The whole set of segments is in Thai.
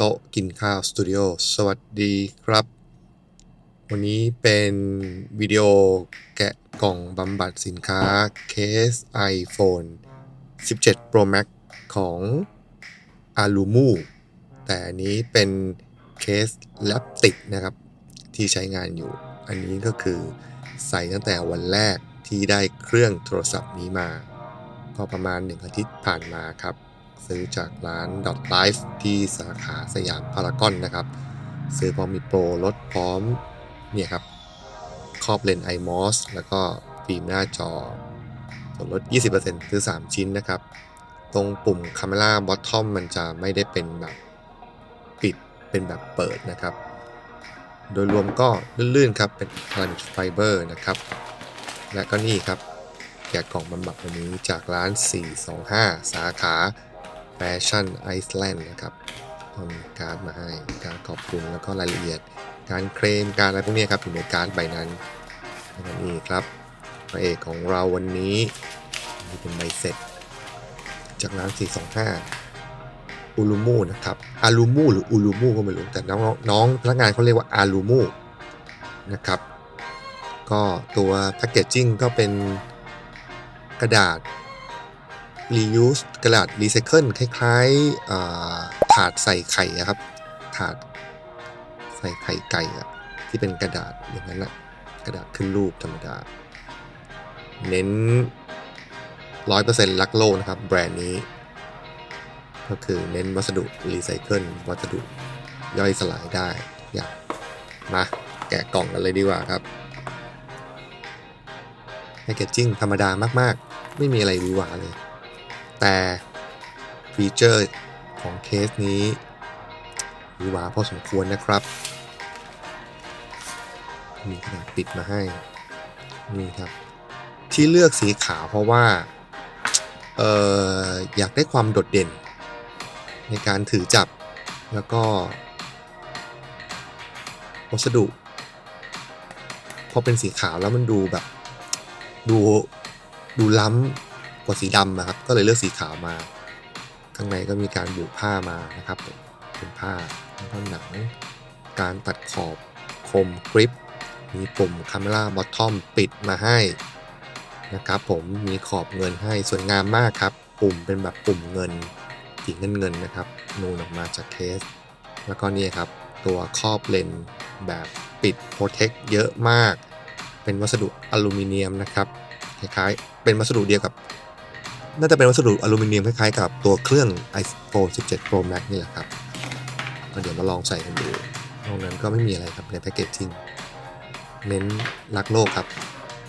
โต๊ะกินข้าวสตูดิโอสวัสดีครับ วันนี้เป็นวิดีโอแกะกล่องบำบัดสินค้าเคส iPhone 17 Pro Max ของ Alumu แต่อันนี้เป็นเคสแลปติกนะครับ ที่ใช้งานอยู่ อันนี้ก็คือใส่ตั้งแต่วันแรกที่ได้เครื่องโทรศัพท์นี้มา ก็ประมาณ 1 อาทิตย์ผ่านมาครับ ซื้อจากร้าน Dot Life ที่สาขาสยามพารากอนนะครับ ซื้อพร้อมมีโปรลดพร้อมเนี่ยครับครอบเลนส์ iMOS แล้วก็ฟิล์มหน้าจอส่วนลด 20%ซื้อ 3 ชิ้นนะครับ ตรงปุ่ม Camera Bottom มันจะไม่ได้เป็นแบบปิดเป็นแบบเปิดนะครับ โดยรวมก็ลื่นๆครับ เป็น Ceramic Fiber นะครับ และก็นี่ครับแกะกล่องบำบัดวันนี้จากร้าน 425 สาขา แฟชั่นไอซ์แลนด์นะครับก็มีการ์ดมาให้การขอบคุณแล้วก็รายละเอียด การเคลมการอะไรพวกนี้ครับอยู่ในการ์ดใบนั้นแล้วก็นี่ครับพระเอกของเราวันนี้นี่เป็นใบเสร็จ จากร้าน425อูลูมูนะครับอาลูมูหรืออูลูมูก็ไม่รู้ แต่น้องน้องพนักงานเขาเรียกว่าอาลูมูนะครับ ก็ตัวแพคเกจจิ้งก็เป็นกระดาษ reuse กระดาษ recycle คล้ายๆถาดใส่ไข่อะครับ ถาดใส่ไข่ไก่อะที่เป็นกระดาษอย่างนั้นอะกระดาษขึ้นรูปธรรมดา เน้น 100%รักโลกนะครับ แบรนด์นี้ ก็คือเน้นวัสดุรีไซเคิลวัสดุย่อยสลายได้อยากมาแกะกล่องกันเลยดีกว่าครับแพคเกจจิ้งธรรมดามากๆ ไม่มีอะไรหวือหวาเลย แต่ฟีเจอร์ของเคสนี้หวือหวาพอสมควรนะครับ มีขนาดปิดมาให้ นี่ครับ ที่เลือกสีขาวเพราะว่าเอออยากได้ความโดดเด่น ในการถือจับแล้วก็วัสดุ พอเป็นสีขาวแล้วมันดูแบบ ดูดูล้ำ ว่าสีดำนะครับ ก็เลยเลือกสีขาวมา ข้างในก็มีการบุผ้ามานะครับเป็นผ้าแล้วก็หนัง การตัดขอบคมกริป มีปุ่ม Camera Bottom ปิดมาให้นะครับผมมีขอบเงินให้สวยงามมากครับ ปุ่มเป็นแบบปุ่มเงินสีเงินเงินนะครับ นูนออกมาจากเคส แล้วก็นี่ครับตัวครอบเลนแบบปิดโปรเทคเยอะมาก เป็นวัสดุอลูมิเนียมนะครับคล้ายๆเป็นวัสดุเดียวกับ น่าจะเป็นวัสดุอลูมิเนียมคล้ายๆกับตัวเครื่อง iPhone 17 Pro Max นี่แหละครับเดี๋ยวมาลองใส่กันดูนอกนั้นก็ไม่มีอะไรครับในแพคเกจจิ้งเน้นรักโลกครับ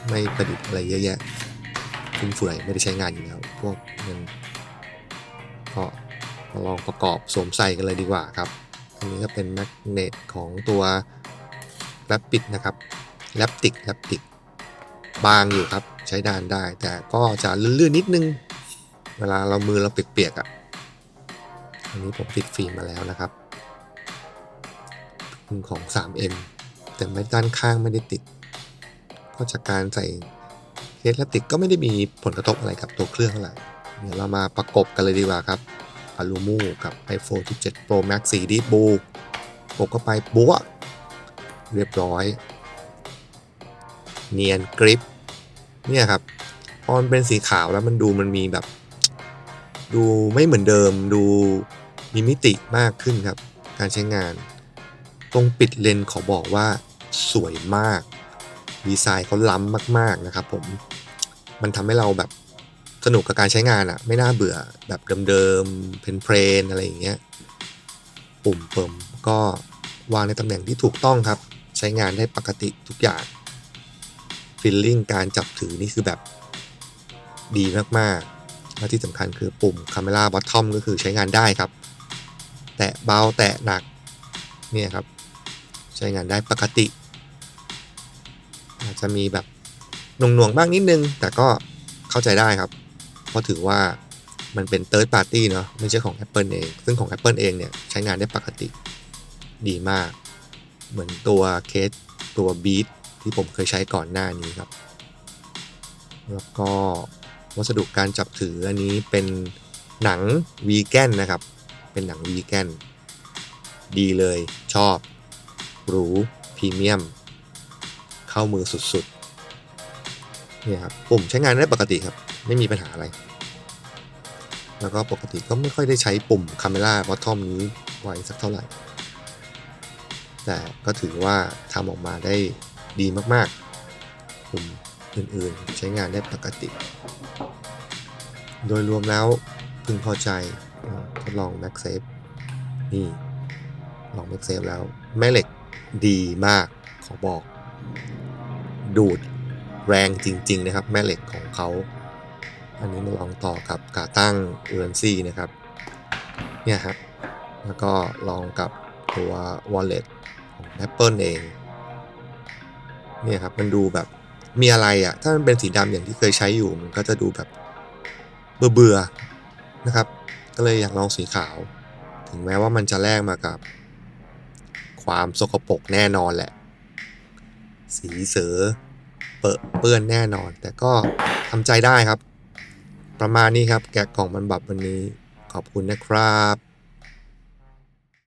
ไม่ประดิษฐ์อะไรเยอะแยะฟุ่มเฟือยไม่ได้ใช้งานอยู่แล้วพวกนั้นก็มาลองประกอบสวมใส่กันเลยดีกว่าครับอันนี้ก็เป็นแมกเนตของตัวแรปปิดนะครับแรปติกแรปติกบางอยู่ครับ ใช้ดานได้ แต่ก็จะลื่นๆนิดนึง เวลาเรามือเราเปียกๆอะ่ะอันนี้ผมติดฟิล์มมาแล้วนะครับของ 3M แต่ไม่ด้านข้างไม่ได้ติดก็จากการใส่เคสแลปติกก็ไม่ได้มีผลกระทบอะไรกับตัวเครื่องเท่าไหร่เดี๋ยวเรามาประกบกันเลยดีกว่าครับ a l u m u กับ iPhone 17 Pro Max 4D Blue ปกเข้าไปบัวเรียบร้อย เนียนกริปเนี่ยครับพอมันเป็นสีขาวแล้วมันดูมันมีแบบ ดูไม่เหมือนเดิมดูมีมิติมากขึ้นครับ การใช้งาน ตรงปิดเลนขอบอกว่าสวยมาก ดีไซน์เขาล้ำมาก ๆนะครับ ผมมันทำให้เราแบบสนุกกับการใช้งานอะไม่น่าเบื่อแบบเดิมๆเพลนๆอะไรอย่างเงี้ยปุ่มเปิมก็วางในตำแหน่งที่ถูกต้องครับ ใช้งานได้ปกติทุกอย่างฟิลลิ่งการจับถือนี่คือแบบดีมากๆ และที่สำคัญคือปุ่ม Camera Bottom ก็คือใช้งานได้ครับ แตะเบาแตะหนักเนี่ยครับ ใช้งานได้ปกติ อาจจะมีแบบหน่วงๆบ้างนิดนึง แต่ก็เข้าใจได้ครับ เพราะถือว่ามันเป็น third party เนาะไม่ใช่ของ Apple เอง ซึ่งของ Apple เองเนี่ยใช้งานได้ปกติดีมาก เหมือนตัวเคสตัว Beat ที่ผมเคยใช้ก่อนหน้านี้ครับ แล้วก็ วัสดุการจับถืออันนี้เป็นหนังวีแกนนะครับ เป็นหนังวีแกนดีเลยชอบ หรูพรีเมียม เข้ามือสุดๆเนี่ยครับปุ่มใช้งานได้ปกติครับ ไม่มีปัญหาอะไร แล้วก็ปกติก็ไม่ค่อยได้ใช้ปุ่ม Camera Bottom นี้ไว้สักเท่าไหร่ แต่ก็ถือว่าทำออกมาได้ดีมากๆ ปุ่มอื่นๆ ใช้งานได้ปกติ โดยรวมแล้วพึงพอใจทดลอง Mac Safe นี่ ลอง Mac Safe แล้ว แม่เหล็กดีมากขอบอก ดูดแรงจริง ๆ นะครับ แม่เหล็กของเขา อันนี้มาลองต่อกับกาตั้งเอือนซี่นะครับ เนี่ยครับ แล้วก็ลองกับตัว wallet ของ Apple เอง เนี่ยครับ มันดูแบบมีอะไรอะ่ะ ถ้ามันเป็นสีดำอย่างที่เคยใช้อยู่ มันก็จะดูแบบ เบื่อนะครับ ก็เลยอยากลองสีขาว ถึงแม้ว่ามันจะแลกมากับ ความสกปรกแน่นอนแหละ สีเสือเปเปื้อนแน่นอน แต่ก็ทำใจได้ครับ ประมาณนี้ครับ แกะกล่องมันบับวันนี้ขอบคุณนะครับ